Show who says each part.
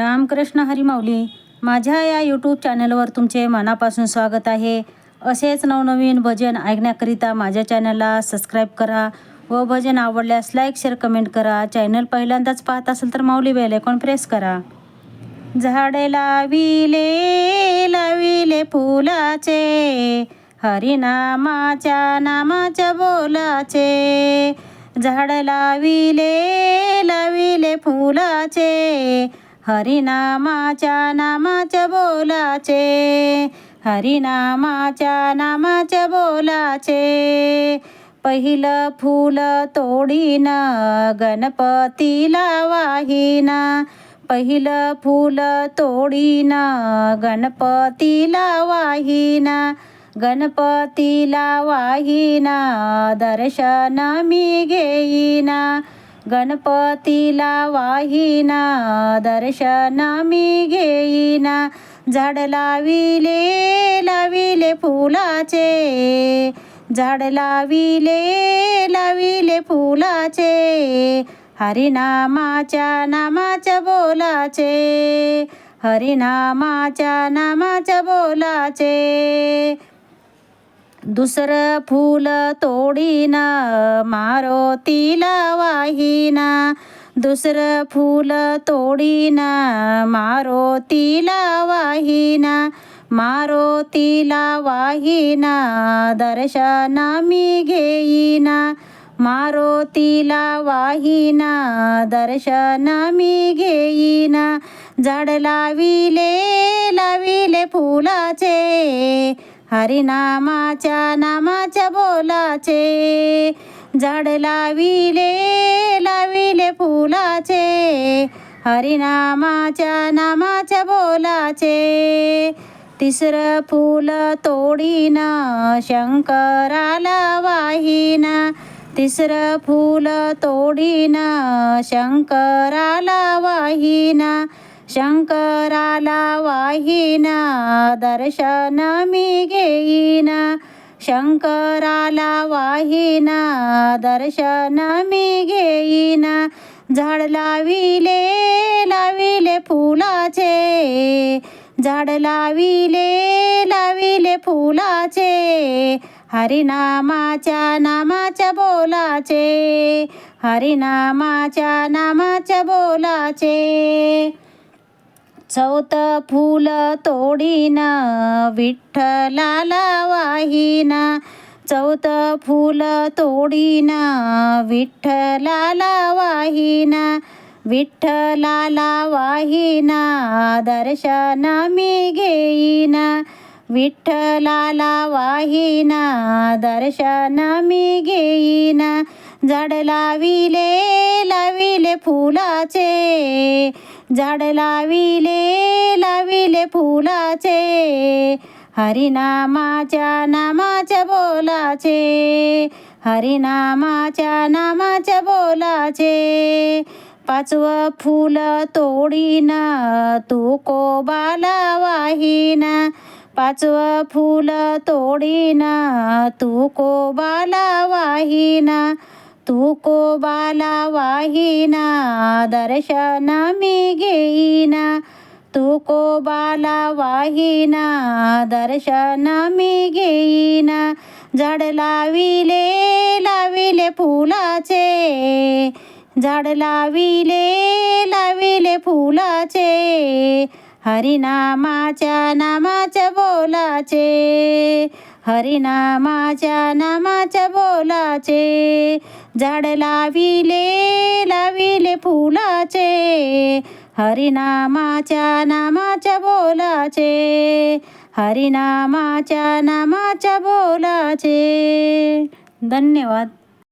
Speaker 1: रामकृष्ण हरिमाऊली माझ्या या यूट्यूब चॅनलवर तुमचे मनापासून स्वागत आहे. असेच नवनवीन भजन ऐकण्याकरिता माझ्या चॅनलला सबस्क्राईब करा व भजन आवडल्यास लाईक शेअर कमेंट करा. चॅनल पहिल्यांदाच पाहत असेल तर माऊली बेल आयकॉन प्रेस करा. झाडे लाविले लाविले फुलाचे हरिनामाच्या नामाच्या बोलाचे. झाड लाविले लाविले फुलाचे हरिनामाच्या नामाच्या बोलाचे. हरिनामाच्या नामाच्या बोलाचे. पहिलं फूल तोडीन गणपतीला वाहिना. पहिलं फूल तोडीन गणपतीला वाहिना. गणपतीला वाहिना दर्शन मी घेईना. गणपतीला वाहिना दर्शन मी घेईना. झाड लाविले लाविले फुलाचे. झाड लाविले लाविले फुलाचे. हरिनामाच्या नामाच्या बोलाचे. हरिनामाच्या नामाच्या बोलाचे. दुसरं फूल तोडीना मारोतीला वाहिना. दुसरं फूल तोडीन मारोतीला वाहिना. मारोतीला वाहिना दर्शन मी घेईना. मारोतीला वाहिना दर्शन मी घेईना. झाड लाविले लाविले फुलाचे. हरिनामाच्या नामाच्या बोलाचे. झाड लाविले लाविले फुलाचे. हरिनामाच्या नामाच्या बोलाचे. तिसरं फूल तोडीन शंकराला वाहीन. तिसरं फूल तोडीन शंकराला वाहिना. शंकराला वाहिना दर्शन मी घेईना शंकराला वाहिना दर्शन मी घेईना झाड लाविले लाविले फुलाचे झाड लाविले लाविले फुलाचे हरिनामाच्या नामाच्या बोलाचे हरिनामाच्या नामाच्या बोलाचे चौथ फूल तोडीन विठ्ठलाला वाहिना. चौथ फूल तोडीन विठ्ठलाला वाहिना. विठ्ठलाला वाहिना दर्शन मी घेईना. विठ्ठलाला वाहिना दर्शन मी घेईना. झाड लाविले लाविले फुलाचे. झाड लाविले लाविले फुलाचे. हरिनामाच्या नामाच्या बोलाचे. हरिनामाच्या नामाच्या बोलाचे. पाचवं फुल तोडीन तू कोबाला वाहिना. पाचवं फुल तोडीन तू कोबाला वाहिना. तू कोबाला वाहिना दर्शन मी घेईना तू कोबाला वाहिना दर्शन मी घेईना झाड लाविले लाविले फुलाचे झाड लाविले लाविले फुलाचे हरिनामाच्या नामाच्या बोलाचे हरिनामाच्या नामाच्या बोलाचे झाड लाविले लाविले फुलाचे हरिनामाच्या नामाच्या बोलाचे हरिनामाच्या नामाच्या बोलाचे. धन्यवाद.